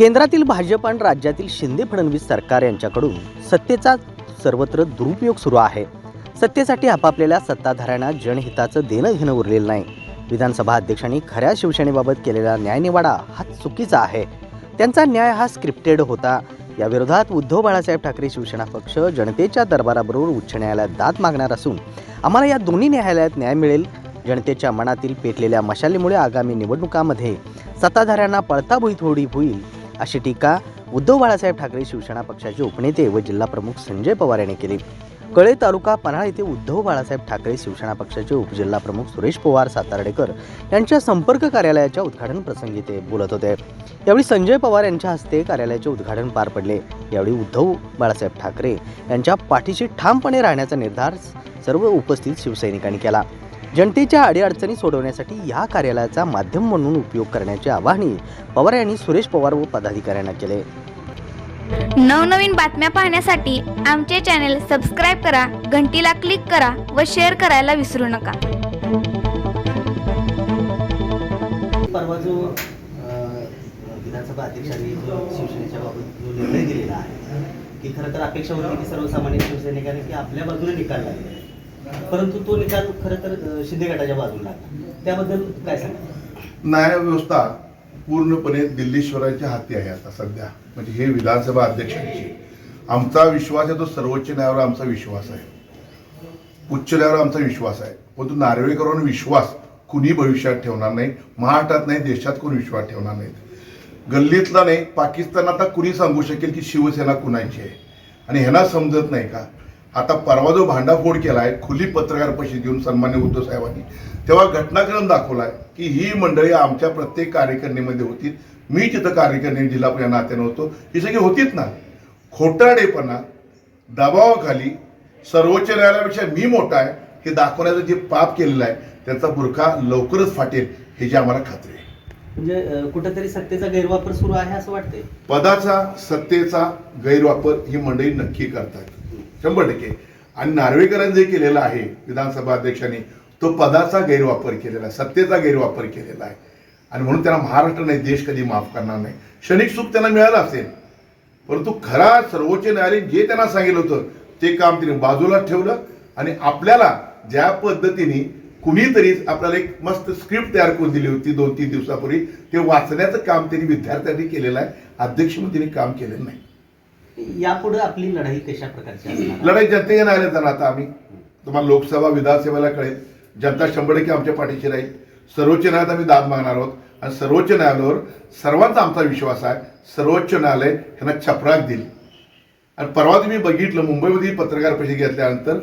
केंद्रातील भाजप आणि राज्यातील शिंदे फडणवीस सरकार यांच्याकडून सत्तेचा सर्वत्र दुरुपयोग सुरू आहे. सत्तेसाठी आपापलेल्या सत्ताधाऱ्यांना जनहिताचं देणं घेणं उरलेलं नाही. विधानसभा अध्यक्षांनी खऱ्या शिवसेनेबाबत केलेला न्यायनिवाडा हा चुकीचा आहे. त्यांचा न्याय हा स्क्रिप्टेड होता. या विरोधात उद्धव बाळासाहेब ठाकरे शिवसेना पक्ष जनतेच्या दरबाराबरोबर उच्च न्यायालयात दाद मागणार असून आम्हाला या दोन्ही न्यायालयात न्याय मिळेल. जनतेच्या मनातील पेटलेल्या मशालीमुळे आगामी निवडणुकामध्ये सत्ताधाऱ्यांना पळताभुई थोडी होईल. अशी टीका उद्धव बाळासाहेब ठाकरे शिवसेना पक्षाचे उपनेते व जिल्हाप्रमुख संजय पवार यांनी केली. कळे तालुका पन्हाळ येथे उद्धव बाळासाहेब ठाकरे शिवसेना पक्षाचे उपजिल्हाप्रमुख सुरेश पवार सातार्डेकर यांच्या संपर्क कार्यालयाच्या उद्घाटन प्रसंगी ते बोलत होते. यावेळी संजय पवार यांच्या हस्ते कार्यालयाचे उद्घाटन पार पडले. यावेळी उद्धव बाळासाहेब ठाकरे यांच्या पाठीशी ठामपणे राहण्याचा निर्धार सर्व उपस्थित शिवसैनिकांनी केला. जनतेच्या अडीअडचणी सोडवण्यासाठी या कार्यालयाचा माध्यम म्हणून उपयोग करण्याचे आवाहनही पवार यांनी सुरेश पवार व पदाधिकाऱ्यांना केले. नवनवीन बातम्या पाहण्यासाठी आमचे चॅनेल सबस्क्राईब करा घंटीला क्लिक करा व शेअर करायला विसरू नका. परवा जो विधानसभा अध्यक्षांनी जो शिवसेनेच्या बाबत जो निर्णय दिलेला आहे की खरं तर अपेक्षा होती की सर्वसामान्य शिवसैनिकांनी की आपल्या बाजूने निकाल लागला. परंतु तो निकाल खरं तर शिंदे गटाच्या बाजूला लागला त्याबद्दल काय सांगा न्याय व्यवस्था पूर्णपणे दिल्लीश्वराच्या हाती आहे आता सध्या. म्हणजे हे विधानसभा अध्यक्षांची. आमचा विश्वास आहे तो सर्वोच्च न्यायालयावर आमचा विश्वास आहे. उच्च न्यायालयावर आमचा विश्वास आहे. परंतु नार्वेकरांवर विश्वास कुणी भविष्यात ठेवणार नाही? महाराष्ट्रात नाही देशात कोण विश्वास ठेवणार नाहीत? गल्लीतला नाही पाकिस्तान आता कुणी सांगू शकेल की शिवसेना कुणाची आहे? आणि ह्यांना समजत नाही का? आता परवा जो भांडाफोड केला आहे खुली पत्रकार परिषद देऊन सन्मान्य उद्धव साहेबांनी तेव्हा घटनाक्रम दाखवलाय की ही मंडळी आमच्या प्रत्येक कार्यकारिणीमध्ये होती. मी तिथं कार्यकारिणी जिल्हा या नात्यानं होतो. ही सगळी होतीच ना. खोटाडेपणा दबावाखाली सर्वोच्च न्यायालयापेक्षा मी मोठा आहे. हे दाखवण्याचं जे पाप केलेलं आहे त्याचा बुरखा लवकरच फाटेल हे जे आम्हाला खात्री आहे. म्हणजे कुठंतरी सत्तेचा गैरवापर सुरू आहे असं वाटतंय? पदाचा सत्तेचा गैरवापर ही मंडळी नक्की करतात शंभर टक्के. आणि नार्वेकरांनी जे केलेलं आहे विधानसभा अध्यक्षांनी तो पदाचा गैरवापर केलेला आहे सत्तेचा गैरवापर केलेला आहे. आणि म्हणून त्यांना महाराष्ट्र नाही देश कधी माफ करणार नाही. क्षणिक सुख त्यांना मिळालं असेल परंतु खरा सर्वोच्च न्यायालय जे त्यांना सांगितलं होतं ते काम त्यांनी बाजूला ठेवलं आणि आपल्याला ज्या पद्धतीने कुणीतरी आपल्याला एक मस्त स्क्रिप्ट तयार करून दिली होती दोन तीन दिवसापूर्वी ते वाचण्याचं काम त्यांनी विद्यार्थ्यांनी केलेलं आहे. अध्यक्ष म्हणून तिने काम केलेलं नाही. यापुढे आपली लढाई कशा प्रकारची असणार? लढाई जनतेने न्यायालयात जाणार आता आम्ही. तुम्हाला लोकसभा विधानसभेला कळेल. जनता शंभर टक्के आमच्या पाठीशी राहील. सर्वोच्च न्यायालयात आम्ही दाद मागणार आहोत. आणि सर्वोच्च न्यायालयावर सर्वांचा आमचा विश्वास आहे. सर्वोच्च न्यायालय ह्यांना छपराक देईल. आणि परवा तुम्ही बघितलं मुंबईमध्ये पत्रकार परिषद घेतल्यानंतर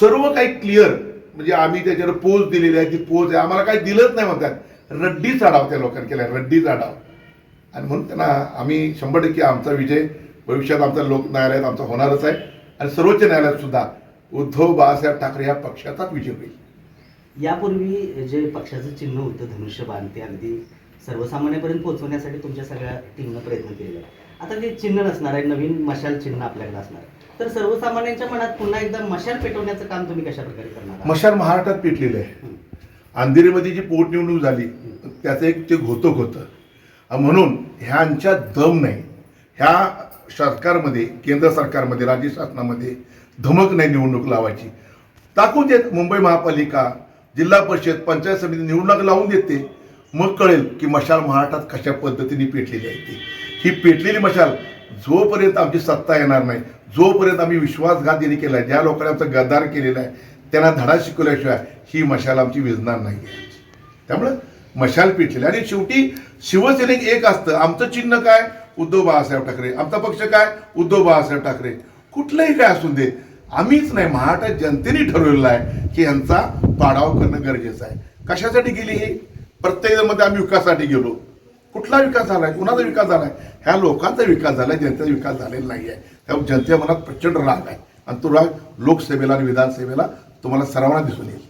सर्व काही क्लिअर म्हणजे आम्ही त्याच्यावर पोच दिलेली आहे ती पोच आहे. आम्हाला काही दिलंच नाही म्हणतात. रड्डी चाडाव त्या लोकांनी केला रड्डी चाडाव आणि म्हणून त्यांना आम्ही शंभर टक्के आमचा विजय भविष्यात आमचा लोक न्यायालयात आमचा होणारच आहे. आणि सर्वोच्च न्यायालयात सुद्धा उद्धव बाळासाहेब ठाकरे या पक्षाचाच विजय होईल. यापूर्वी जे पक्षाचं चिन्ह होतं धनुष्यबाण ते अगदी सर्वसामान्यपर्यंत पोहोचवण्यासाठी तुमच्या सगळ्या टीमनं प्रयत्न केलेला आहे आता ते चिन्ह नसणार आहे नवीन मशाल चिन्ह आपल्याकडे असणार आहे. तर सर्वसामान्यांच्या मनात पुन्हा एकदा मशाल पेटवण्याचं काम तुम्ही कशा प्रकारे करणार? मशाल महाराष्ट्रात पेटलेलं आहे. अंधेरीमध्ये जी पोटनिवडणूक झाली त्याचं एक ते घोतक होतं. म्हणून ह्यांच्या दम नाही. ह्या सरकारमध्ये केंद्र सरकारमध्ये राज्य शासनामध्ये धमक नाही निवडणूक लावायची. टाकून देत मुंबई महापालिका जिल्हा परिषद पंचायत समिती निवडणूक लावून देते. मग कळेल की मशाल महाराष्ट्रात कशा पद्धतीने पेटलेली आहे ती. ही पेटलेली मशाल जोपर्यंत आमची सत्ता येणार नाही जोपर्यंत आम्ही विश्वासघात यांनी केला आहे ज्या लोकांनी आमचा गद्दार केलेला आहे त्यांना धडा शिकवल्याशिवाय ही मशाल आमची विजणार नाही. आहे त्यामुळं मशाल पेटलेली आणि शेवटी शिवसेनेक एक असतं. आमचं चिन्ह काय? उद्धव बाळासाहेब ठाकरे. आमचा पक्ष काय? उद्धव बाळासाहेब ठाकरे. कुठलंही काय असू दे आम्हीच नाही महाराष्ट्रात जनतेने ठरवलेलं आहे की यांचा पाडाव करणं गरजेचं आहे. कशासाठी गेली हे? प्रत्येकमध्ये आम्ही विकासासाठी गेलो. कुठला विकास झालाय? कुणाचा विकास झालाय? ह्या लोकांचा विकास झालाय जनतेचा विकास झालेला नाही आहे त्यामुळे जनतेच्या मनात प्रचंड राग आहे. आणि तो राग लोकसभेला आणि विधानसभेला तुम्हाला सर्वांना दिसून येईल.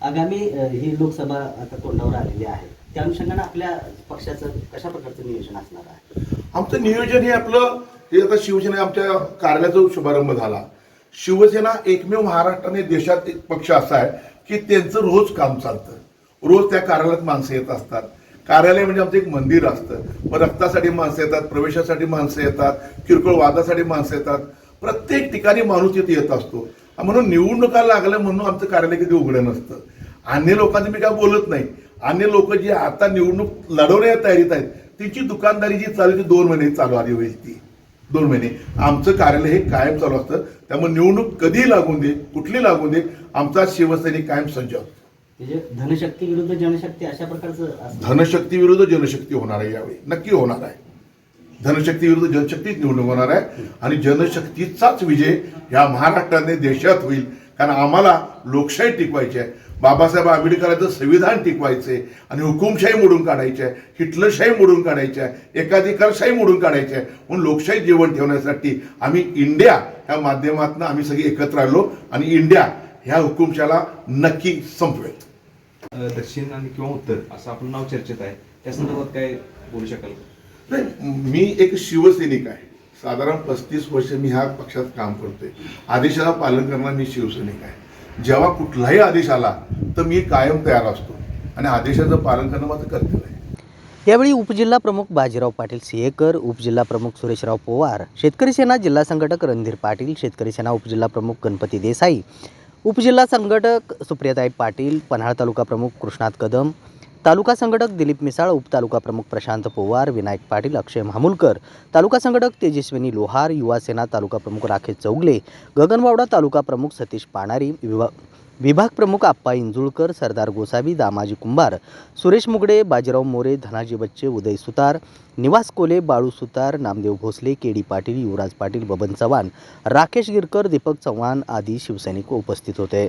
आगामी ही लोकसभा आता तोंडावर आलेली आहे. त्या अनुषंगाने आपल्या पक्षाचं कशा प्रकारचं नियोजन असणार आहे? आमचं नियोजन हे आपलं हे आता शिवसेना आमच्या कार्यालयाचा शुभारंभ झाला. शिवसेना एकमेव महाराष्ट्राने देशात एक पक्ष असा आहे की त्यांचं रोज काम चालतं. रोज त्या कार्यालयात माणसं येत असतात. कार्यालय म्हणजे आमचं एक मंदिर असतं. मग रक्तासाठी माणसं येतात प्रवेशासाठी माणसं येतात किरकोळ वादासाठी माणसं येतात. प्रत्येक ठिकाणी माणूस तिथे येत असतो. म्हणून निवडणुका लागल्या म्हणून आमचं कार्यालय कधी उघडं नसतं. अन्य लोकांनी मी काय बोलत नाही. अन्य लोक जी आता निवडणूक लढवण्याच्या तयारीत आहेत त्यांची दुकानदारी जी चालू ती दोन महिने चालू आली होईल ती. दोन महिने. आमचं कार्यालय हे कायम चालू असतं. त्यामुळे निवडणूक कधी लागून दे कुठली लागून दे आमचा शिवसैनिक कायम सज्ज असतो. म्हणजे धनशक्ती विरुद्ध जनशक्ती अशा प्रकारचं धनशक्ती विरुद्ध जनशक्ती होणार आहे यावेळी. नक्की होणार आहे. धनशक्ती विरुद्ध जनशक्तीच निवडणूक होणार आहे. आणि जनशक्तीचाच विजय या महाराष्ट्राने देशात होईल. कारण आम्हाला लोकशाही टिकवायची आहे. बाबासाहेब आंबेडकरांचं संविधान टिकवायचे आणि हुकुमशाही मोडून काढायची आहे हिटलरशाही मोडून काढायची आहे एकाधिकारशाही मोडून काढायची आहे म्हणून लोकशाही जीवन ठेवण्यासाठी आम्ही इंडिया ह्या माध्यमातून आम्ही सगळे एकत्र आलो आणि इंडिया ह्या हुकुमशाला नक्की संपवेल. दक्षिण आणि किंवा उत्तर असं आपलं नाव चर्चेत आहे. त्या संदर्भात काय बोलू शकाल? नाही मी एक शिवसैनिक आहे. साधारण पस्तीस वर्ष मी ह्या पक्षात काम करतोय. आदेशाला पालन करणारा मी शिवसैनिक आहे. जेव्हा कुठलाही आदेश आला तर मी कायम तयार असतो. आणि आदेशाचं पालन करणं माझं कर्तव्य आहे. यावेळी उपजिल्हा प्रमुख बाजीराव पाटील सिहेकर उपजिल्हा प्रमुख सुरेशराव पोवार शेतकरी सेना जिल्हा संघटक रणधीर पाटील शेतकरी सेना उपजिल्हा प्रमुख गणपती देसाई उपजिल्हा संघटक सुप्रियाताई पाटील पन्हाळ तालुका प्रमुख कृष्णात कदम तालुका संघटक दिलीप मिसाळ उपतालुका प्रमुख प्रशांत पोवार विनायक पाटील अक्षय मामुलकर तालुका संघटक तेजस्विनी लोहार युवा सेना तालुका प्रमुख राकेश चौगले गगनवावडा तालुका प्रमुख सतीश पाणारी विभा विभाग प्रमुख आप्पा इंजुळकर सरदार गोसावी दामाजी कुंभार सुरेश मुगडे बाजीराव मोरे धनाजी बच्चे उदय सुतार निवास कोले बाळू सुतार नामदेव भोसले के डी पाटील युवराज पाटील बबन चव्हाण राकेश गिरकर दीपक चव्हाण आदी शिवसैनिक उपस्थित होते.